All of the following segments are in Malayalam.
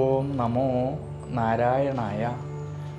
ഓം നമോ നാരായണായ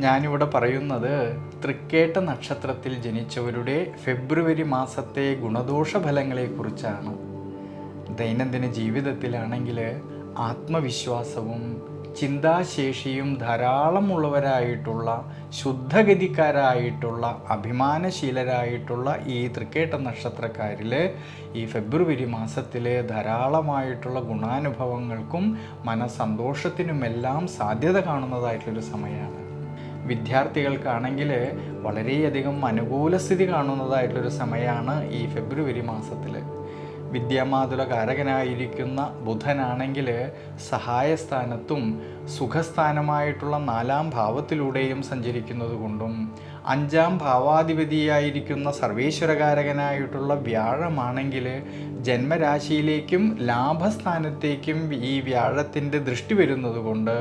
ഞാനിവിടെ പറയുന്നത് തൃക്കേട്ട നക്ഷത്രത്തിൽ ജനിച്ചവരുടെ ഫെബ്രുവരി മാസത്തെ ഗുണദോഷ ഫലങ്ങളെക്കുറിച്ചാണ് ദൈനംദിന ജീവിതത്തിലാണെങ്കിൽ ആത്മവിശ്വാസവും ചിന്താശേഷിയും ധാരാളമുള്ളവരായിട്ടുള്ള ശുദ്ധഗതിക്കാരായിട്ടുള്ള അഭിമാനശീലരായിട്ടുള്ള ഈ തൃക്കേട്ട നക്ഷത്രക്കാരിൽ ഈ ഫെബ്രുവരി മാസത്തിൽ ധാരാളമായിട്ടുള്ള ഗുണാനുഭവങ്ങൾക്കും മനസന്തോഷത്തിനുമെല്ലാം സാധ്യത കാണുന്നതായിട്ടുള്ളൊരു സമയമാണ്. വിദ്യാർത്ഥികൾക്കാണെങ്കിൽ വളരെയധികം അനുകൂല സ്ഥിതി കാണുന്നതായിട്ടുള്ളൊരു സമയമാണ് ഈ ഫെബ്രുവരി മാസത്തിൽ വിദ്യാമാതുല കാരകനായിരിക്കുന്ന ബുധനാണെങ്കിൽ സഹായസ്ഥാനത്തും സുഖസ്ഥാനമായിട്ടുള്ള നാലാം ഭാവത്തിലൂടെയും സഞ്ചരിക്കുന്നത് കൊണ്ടും അഞ്ചാം ഭാവാധിപതിയായിരിക്കുന്ന സർവേശ്വരകാരകനായിട്ടുള്ള വ്യാഴമാണെങ്കിൽ ജന്മരാശിയിലേക്കും ലാഭസ്ഥാനത്തേക്കും ഈ വ്യാഴത്തിന്റെ ദൃഷ്ടി വരുന്നത് കൊണ്ട്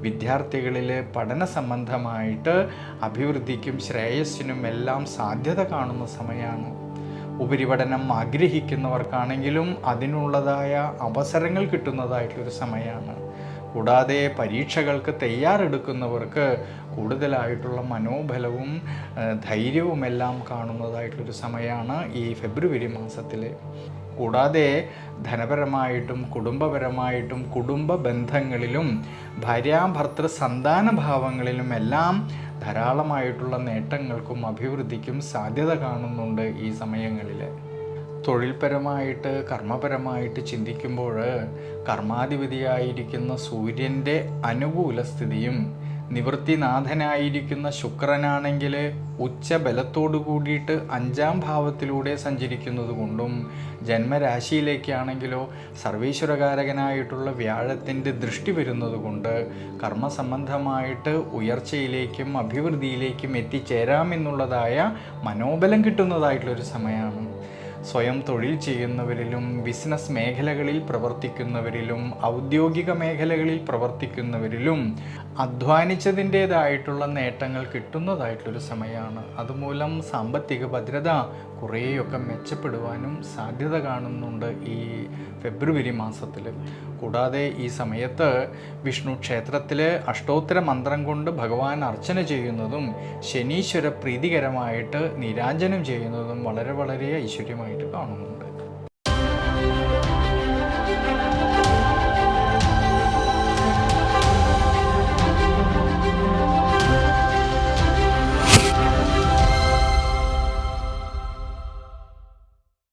വിദ്യാർത്ഥികളിൽ പഠന സംബന്ധമായിട്ട് അഭിവൃദ്ധിക്കും ശ്രേയസ്സിനും എല്ലാം സാധ്യത കാണുന്ന സമയമാണ്. ഉപരിപഠനം ആഗ്രഹിക്കുന്നവർക്കാണെങ്കിലും അതിനുള്ളതായ അവസരങ്ങൾ കിട്ടുന്നതായിട്ടുള്ളൊരു സമയമാണ്. കൂടാതെ പരീക്ഷകൾക്ക് തയ്യാറെടുക്കുന്നവർക്ക് കൂടുതലായിട്ടുള്ള മനോബലവും ധൈര്യവുമെല്ലാം കാണുന്നതായിട്ടുള്ളൊരു സമയമാണ് ഈ ഫെബ്രുവരി മാസത്തിൽ കൂടാതെ ധനപരമായിട്ടും കുടുംബപരമായിട്ടും കുടുംബ ബന്ധങ്ങളിലും ഭാര്യാഭർത്തൃ സന്താന എല്ലാം ധാരാളമായിട്ടുള്ള നേട്ടങ്ങൾക്കും അഭിവൃദ്ധിക്കും സാധ്യത കാണുന്നുണ്ട് ഈ സമയങ്ങളിൽ തൊഴിൽപരമായിട്ട് കർമ്മപരമായിട്ട് ചിന്തിക്കുമ്പോൾ കർമാധിപതിയായിരിക്കുന്ന സൂര്യന്റെ അനുകൂല സ്ഥിതിയും നിവൃത്തിനാഥനായിരിക്കുന്ന ശുക്രനാണെങ്കിൽ ഉച്ച ബലത്തോടു കൂടിയിട്ട് അഞ്ചാം ഭാവത്തിലൂടെ സഞ്ചരിക്കുന്നത് കൊണ്ടും ജന്മരാശിയിലേക്കാണെങ്കിലോ സർവീശ്വരകാരകനായിട്ടുള്ള വ്യാഴത്തിന്റെ ദൃഷ്ടി വരുന്നത് കൊണ്ട് കർമ്മസംബന്ധമായിട്ട് ഉയർച്ചയിലേക്കും അഭിവൃദ്ധിയിലേക്കും എത്തിച്ചേരാമെന്നുള്ളതായ മനോബലം കിട്ടുന്നതായിട്ടുള്ളൊരു സമയമാണ്. സ്വയം തൊഴിൽ ചെയ്യുന്നവരിലും ബിസിനസ് മേഖലകളിൽ പ്രവർത്തിക്കുന്നവരിലും ഔദ്യോഗിക മേഖലകളിൽ പ്രവർത്തിക്കുന്നവരിലും അധ്വാനിച്ചതിന്റേതായിട്ടുള്ള നേട്ടങ്ങൾ കിട്ടുന്നതായിട്ടുള്ളൊരു സമയമാണ്. അതുമൂലം സാമ്പത്തിക ഭദ്രത കുറേയൊക്കെ മെച്ചപ്പെടുവാനും സാധ്യത കാണുന്നുണ്ട് ഈ ഫെബ്രുവരി മാസത്തിൽ കൂടാതെ ഈ സമയത്ത് വിഷ്ണു ക്ഷേത്രത്തിൽ അഷ്ടോത്തര മന്ത്രം കൊണ്ട് ഭഗവാൻ അർച്ചന ചെയ്യുന്നതും ശനീശ്വര പ്രീതികരമായിട്ട് നിരാഞ്ജനം ചെയ്യുന്നതും വളരെ വളരെ এটা তো আনন্দ